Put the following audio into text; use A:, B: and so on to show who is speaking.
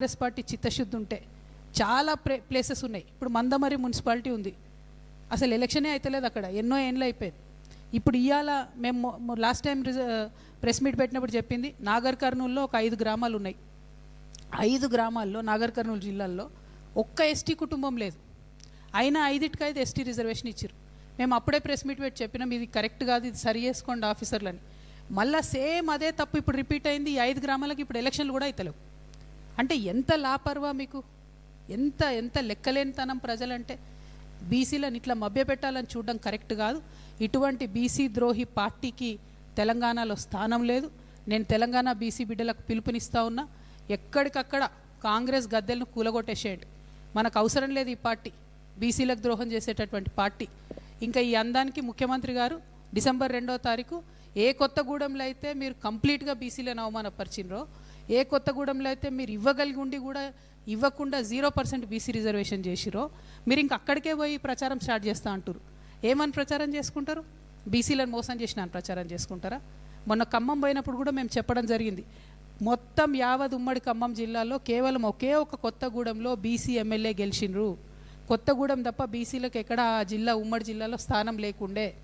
A: Congress party చిత్తశుద్ధి ఉంటే చాలా ప్రే ప్లేసెస్ ఉన్నాయి. ఇప్పుడు మందమరి మున్సిపాలిటీ ఉంది. అసలు ఎలక్షనే అవుతలేదు అక్కడ. ఎన్నో ఏండ్లు అయిపోయింది. ఇప్పుడు ఇవాళ మేము లాస్ట్ టైం ప్రెస్ మీట్ పెట్టినప్పుడు చెప్పింది నాగర్ కర్నూలులో ఒక ఐదు గ్రామాలు ఉన్నాయి. ఐదు గ్రామాల్లో నాగర్ కర్నూలు జిల్లాల్లో ఒక్క ఎస్టీ కుటుంబం లేదు. అయినా ఐదింటికి ఐదు ఎస్టీ రిజర్వేషన్ ఇచ్చారు మేము అప్పుడే ప్రెస్ మీట్ పెట్టి చెప్పినాం ఇది కరెక్ట్ కాదు ఇది సరి చేసుకోండి ఆఫీసర్లని. మళ్ళీ సేమ్ అదే తప్పు ఇప్పుడు రిపీట్ అయింది ఈ ఐదు గ్రామాలకి ఇప్పుడు ఎలక్షన్లు కూడా అవుతలేవు అంటే ఎంత లాపర్వా మీకు? ఎంత ఎంత లెక్కలేనితనం ప్రజలంటే? బీసీలను ఇట్లా మభ్యపెట్టాలని చూడడం కరెక్ట్ కాదు. ఇటువంటి బీసీ ద్రోహి పార్టీకి తెలంగాణలో స్థానం లేదు. నేను తెలంగాణ బీసీ బిడ్డలకు పిలుపునిస్తా ఉన్నా. ఎక్కడికక్కడ కాంగ్రెస్ గద్దెలను కూలగొట్టేసేయండి. మనకు అవసరం లేదు ఈ పార్టీ. బీసీలకు ద్రోహం చేసేటటువంటి పార్టీ. ఇంకా ఈ అందానికి ముఖ్యమంత్రి గారు డిసెంబర్ రెండో తారీఖు ఏ కొత్తగూడెంలో అయితే మీరు కంప్లీట్గా బీసీలను అవమానపరిచినరో ఏ కొత్తగూడెంలో అయితే మీరు ఇవ్వగలిగి ఉండి కూడా ఇవ్వకుండా జీరో పర్సెంట్ బీసీ రిజర్వేషన్ చేసిరో మీరు ఇంక అక్కడికే పోయి ప్రచారం స్టార్ట్ చేస్తా అంటారు ఏమని ప్రచారం చేసుకుంటారు? బీసీలను మోసం చేసిన ప్రచారం చేసుకుంటారా? మొన్న ఖమ్మం పోయినప్పుడు కూడా మేము చెప్పడం జరిగింది. మొత్తం యావత్ ఉమ్మడి ఖమ్మం జిల్లాలో కేవలం ఒకే ఒక కొత్తగూడెంలో బీసీ ఎమ్మెల్యే గెలిచిండ్రు. కొత్తగూడెం తప్ప బీసీలకు ఎక్కడ ఆ జిల్లా ఉమ్మడి జిల్లాలో స్థానం లేకుండే.